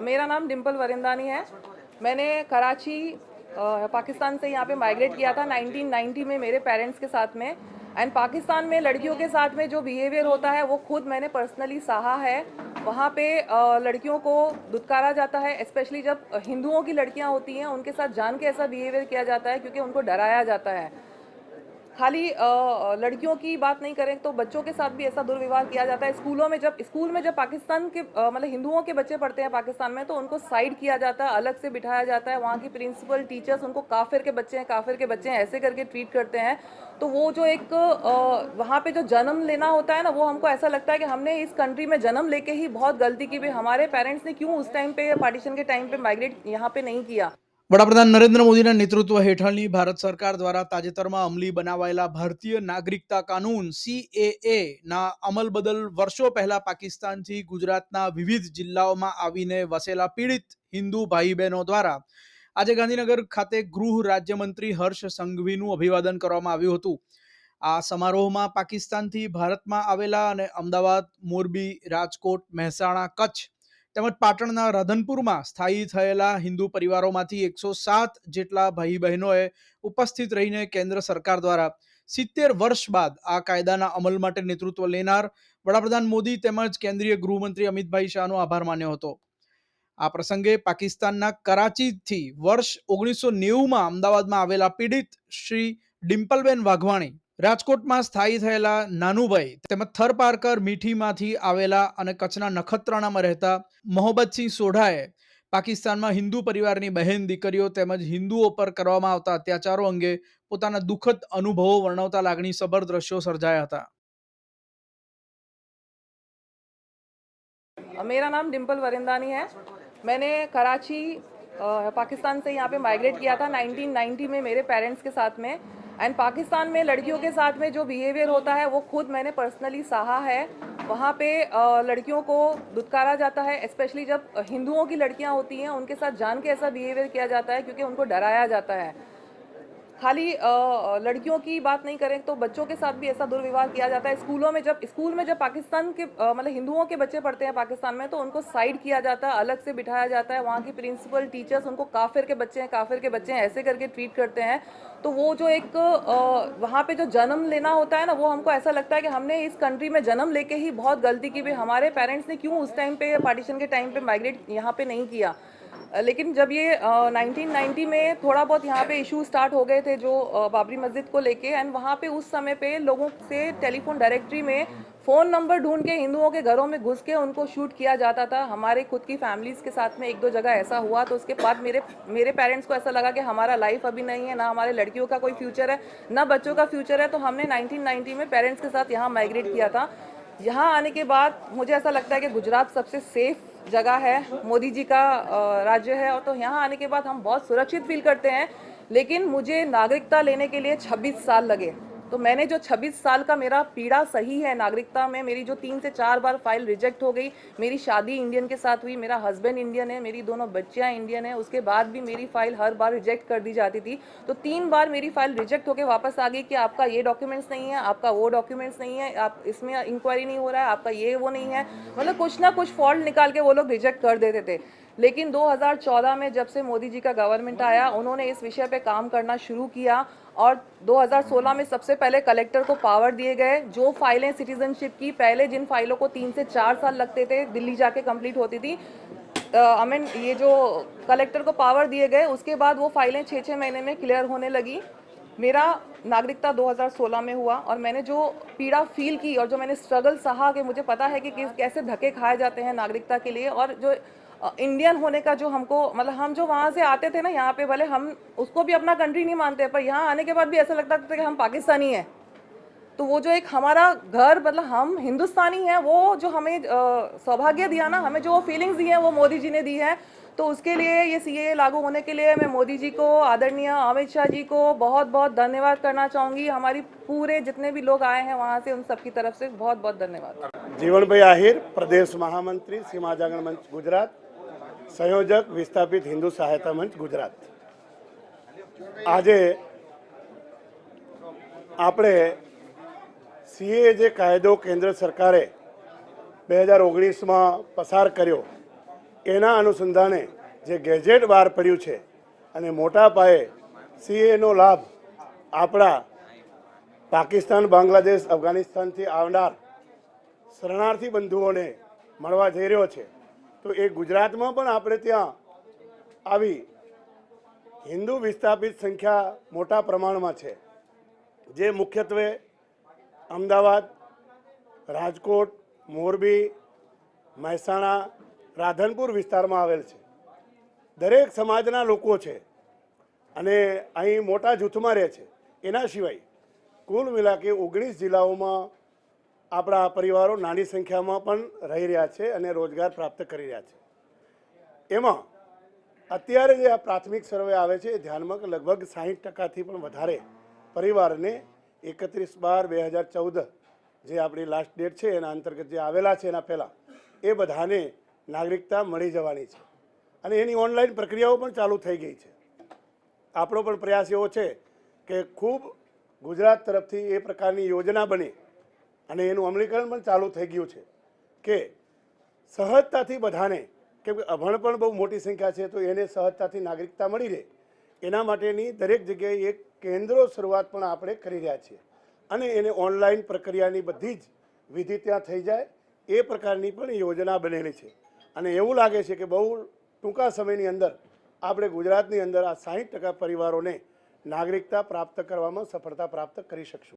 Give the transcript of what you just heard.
मेरा नाम डिम्पल वरिंदानी है। मैंने कराची पाकिस्तान से यहाँ पे माइग्रेट किया था 1990 में मेरे पेरेंट्स के साथ में। एंड पाकिस्तान में लड़कियों के साथ में जो बिहेवियर होता है, वो खुद मैंने पर्सनली सहा है। वहाँ पे लड़कियों को दुत्कारा जाता है स्पेशली जब हिंदुओं की लड़कियाँ होती हैं, उनके साथ जान के ऐसा बिहेवियर किया जाता है, क्योंकि उनको डराया जाता है। खाली लड़कियों की बात नहीं करें तो बच्चों के साथ भी ऐसा दुर्व्यवहार किया जाता है। स्कूलों में जब, स्कूल में जब पाकिस्तान के मतलब हिंदुओं के बच्चे पढ़ते हैं पाकिस्तान में तो उनको साइड किया जाता है, अलग से बिठाया जाता है। वहाँ की प्रिंसिपल टीचर्स उनको काफिर के बच्चे हैं, काफिर के बच्चे हैं, ऐसे करके ट्रीट करते हैं। तो वो जो एक वहाँ पे जो जन्म लेना होता है ना, वो हमको ऐसा लगता है कि हमने इस कंट्री में जन्म लेके ही बहुत गलती की। भी हमारे पेरेंट्स ने क्यों उस टाइम पे पार्टीशन के टाइम पे माइग्रेट यहाँ पे नहीं किया? વડાપ્રધાન નરેન્દ્ર મોદીના નેતૃત્વ હેઠળની ભારત સરકાર દ્વારા તાજેતરમાં અમલી બનાવાયેલા ભારતીય નાગરિકતા કાનૂન સીએએ ના અમલ બદલ વર્ષો પહેલા પાકિસ્તાનથી ગુજરાતના વિવિધ જિલ્લાઓમાં આવીને વસેલા પીડિત હિન્દુ ભાઈ બહેનો દ્વારા આજે ગાંધીનગર ખાતે ગૃહ રાજ્યમંત્રી હર્ષ સંઘવીનું અભિવાદન કરવામાં આવ્યું હતું. આ સમારોહમાં પાકિસ્તાનથી ભારતમાં આવેલા અને અમદાવાદ, મોરબી, રાજકોટ, મહેસાણા, કચ્છ તેમજ પાટણના રાધનપુરમાં સ્થાયી થયેલા હિન્દુ પરિવારોમાંથી એકસો સાત જેટલા ભાઈ બહેનોએ ઉપસ્થિત રહીને કેન્દ્ર સરકાર દ્વારા સિત્તેર વર્ષ બાદ આ કાયદાના અમલ માટે નેતૃત્વ લેનાર વડાપ્રધાન મોદી તેમજ કેન્દ્રીય ગૃહમંત્રી અમિતભાઈ શાહનો આભાર માન્યો હતો. આ પ્રસંગે પાકિસ્તાનના કરાચીથી વર્ષ ઓગણીસો નેવુંમાં અમદાવાદમાં આવેલા પીડિત શ્રી ડિમ્પલબેન વાઘવાણી રાજકોટમાં સ્થાયી થયેલા નાનુભાઈ તેમજ થરપારકર મીઠીમાંથી આવેલા અને કચ્છના નખત્રાણામાં રહેતા મોહબ્બતસિંહ સોઢાએ પાકિસ્તાનમાં હિન્દુ પરિવારની બહેન દીકરીઓ તેમજ હિન્દુઓ પર કરવામાં આવતા અત્યાચારો અંગે પોતાના દુઃખદ અનુભવો વર્ણવતા લાગણીસભર દ્રશ્યો સર્જાયા હતા मेरा नाम डिम्पल वरिंदानी है मैंने कराची अ, पाकिस्तान से यहाँ पे माइग्रेट किया था 1990 में मेरे पेरेंट्स के साथ में। एंड पाकिस्तान में लड़कियों के साथ में जो बिहेवियर होता है, वो खुद मैंने पर्सनली सहा है। वहाँ पे लड़कियों को दुदकारा जाता है स्पेशली जब हिंदुओं की लड़कियाँ होती हैं, उनके साथ जान के ऐसा बिहेवियर किया जाता है, क्योंकि उनको डराया जाता है। खाली लड़कियों की बात नहीं करें तो बच्चों के साथ भी ऐसा दुर्व्यवहार किया जाता है। स्कूलों में जब, स्कूल में जब पाकिस्तान के मतलब हिंदुओं के बच्चे पढ़ते हैं पाकिस्तान में तो उनको साइड किया जाता है, अलग से बिठाया जाता है। वहाँ की प्रिंसिपल, टीचर्स उनको काफिर के बच्चे हैं, काफिर के बच्चे हैं, ऐसे करके ट्रीट करते हैं। तो वो जो एक वहाँ पर जो जन्म लेना होता है ना, वो हमको ऐसा लगता है कि हमने इस कंट्री में जन्म लेके ही बहुत गलती की। भी हमारे पेरेंट्स ने क्यों उस टाइम पे पार्टीशन के टाइम पे माइग्रेट यहाँ पे नहीं किया? लेकिन जब ये अ, 1990 में थोड़ा बहुत यहाँ पे इशू स्टार्ट हो गए थे जो अ, बाबरी मस्जिद को लेके एंड वहाँ पे उस समय पे लोगों से टेलीफोन डायरेक्टरी में फ़ोन नंबर ढूंढ के हिंदुओं के घरों में घुस के उनको शूट किया जाता था। हमारे खुद की फैमिलीज़ के साथ में एक दो जगह ऐसा हुआ तो उसके बाद मेरे मेरे पेरेंट्स को ऐसा लगा कि हमारा लाइफ अभी नहीं है ना हमारे लड़कियों का कोई फ्यूचर है ना बच्चों का फ्यूचर है तो हमने 1990 में पेरेंट्स के साथ यहाँ माइग्रेट किया था। यहाँ आने के बाद मुझे ऐसा लगता है कि गुजरात सबसे सेफ़ जगह है, मोदी जी का राज्य है, और तो यहाँ आने के बाद हम बहुत सुरक्षित फील करते हैं। लेकिन मुझे नागरिकता लेने के लिए 26 साल लगे। तो मैंने जो 26 साल का मेरा पीड़ा सही है नागरिकता में, मेरी जो तीन से चार बार फ़ाइल रिजेक्ट हो गई, मेरी शादी इंडियन के साथ हुई, मेरा हस्बैंड इंडियन है, मेरी दोनों बच्चियाँ इंडियन है, उसके बाद भी मेरी फ़ाइल हर बार रिजेक्ट कर दी जाती थी। तो तीन बार मेरी फ़ाइल रिजेक्ट होकर वापस आ गई कि आपका ये डॉक्यूमेंट्स नहीं है, आपका वो डॉक्यूमेंट्स नहीं है, आप इसमें इंक्वायरी नहीं हो रहा है, आपका ये वो नहीं है। मतलब कुछ ना कुछ फॉल्ट निकाल के वो लोग रिजेक्ट कर देते थे। लेकिन 2014 में जब से मोदी जी का गवर्नमेंट आया, उन्होंने इस विषय पे काम करना शुरू किया और 2016 में सबसे पहले कलेक्टर को पावर दिए गए, जो फाइलें सिटीजनशिप की, पहले जिन फाइलों को तीन से चार साल लगते थे, दिल्ली जाके कंप्लीट होती थी आई मीन ये जो कलेक्टर को पावर दिए गए, उसके बाद वो फाइलें छः छः महीने में क्लियर होने लगी। मेरा नागरिकता 2016 में हुआ और मैंने जो पीड़ा फील की और जो मैंने स्ट्रगल सहा कि मुझे पता है कि किस, कैसे धक्के खाए जाते हैं नागरिकता के लिए और जो इंडियन होने का जो हमको मतलब हम जो वहाँ से आते थे ना यहाँ पे, भले हम उसको भी अपना कंट्री नहीं मानते, पर यहाँ आने के बाद भी ऐसा लगता था कि हम पाकिस्तानी हैं। तो वो जो एक हमारा घर मतलब हम हिंदुस्तानी हैं, वो जो हमें सौभाग्य दिया ना, हमें जो फीलिंग्स दी हैं, वो मोदी जी ने दी है। तो उसके लिए ये सीए लागू होने के लिए मैं मोदी जी को, आदरणीय अमित शाह जी को बहुत बहुत धन्यवाद करना चाहूँगी। हमारी पूरे जितने भी लोग आए हैं वहाँ से, उन सबकी तरफ़ से बहुत बहुत धन्यवाद। जीवन भाई आहिर, प्रदेश महामंत्री, सीमा जागरण मंच, गुजरात। સંયોજક વિસ્થાપિત હિન્દુ સહાયતા મંચ ગુજરાત. આજે આપણે સીએ જે કાયદો કેન્દ્ર સરકારે બે હજાર ઓગણીસમાં પસાર કર્યો, એના અનુસંધાને જે ગેજેટ બહાર પડ્યું છે અને મોટા પાયે સીએનો લાભ આપણા પાકિસ્તાન, બાંગ્લાદેશ, અફઘાનિસ્તાનથી આવનાર શરણાર્થી બંધુઓને મળવા જઈ રહ્યો છે. તો એ ગુજરાતમાં પણ આપણે ત્યાં આવી હિન્દુ વિસ્થાપિત સંખ્યા મોટા પ્રમાણમાં છે. જે મુખ્યત્વે અમદાવાદ, રાજકોટ, મોરબી, મહેસાણા, રાધનપુર વિસ્તારમાં આવેલ છે. દરેક સમાજના લોકો છે અને અહીં મોટા જૂથમાં રહે છે. એના સિવાય કુલ મિલાકે ઓગણીસ જિલ્લાઓમાં આપણા પરિવારો નાની સંખ્યામાં પણ રહી રહ્યા છે અને રોજગાર પ્રાપ્ત કરી રહ્યા છે. એમાં અત્યારે જે આ પ્રાથમિક સર્વે આવે છે એ ધ્યાનમાં લગભગ સાહીઠ ટકાથી પણ વધારે પરિવારને એકત્રીસ બાર બે હજાર ચૌદ જે આપણી લાસ્ટ ડેટ છે, એના અંતર્ગત જે આવેલા છે, એના પહેલાં, એ બધાને નાગરિકતા મળી જવાની છે. અને એની ઓનલાઈન પ્રક્રિયાઓ પણ ચાલુ થઈ ગઈ છે. આપણો પણ પ્રયાસ એવો છે કે ખૂબ ગુજરાત તરફથી એ પ્રકારની યોજના બને અને એનું અમલીકરણ પણ ચાલુ થઈ ગયું છે કે સહજતાથી બધાને, કેમ કે અભણ પણ બહુ મોટી સંખ્યા છે, તો એને સહજતાથી નાગરિકતા મળી રહે. એના માટેની દરેક જગ્યાએ એક કેન્દ્રો શરૂઆત પણ આપણે કરી રહ્યા છીએ. અને એને ઓનલાઈન પ્રક્રિયાની બધી જ વિધિ ત્યાં થઈ જાય, એ પ્રકારની પણ યોજના બનેલી છે. અને એવું લાગે છે કે બહુ ટૂંકા સમયની અંદર આપણે ગુજરાતની અંદર આ સાહીઠ ટકા પરિવારોને નાગરિકતા પ્રાપ્ત કરવામાં સફળતા પ્રાપ્ત કરી શકશું.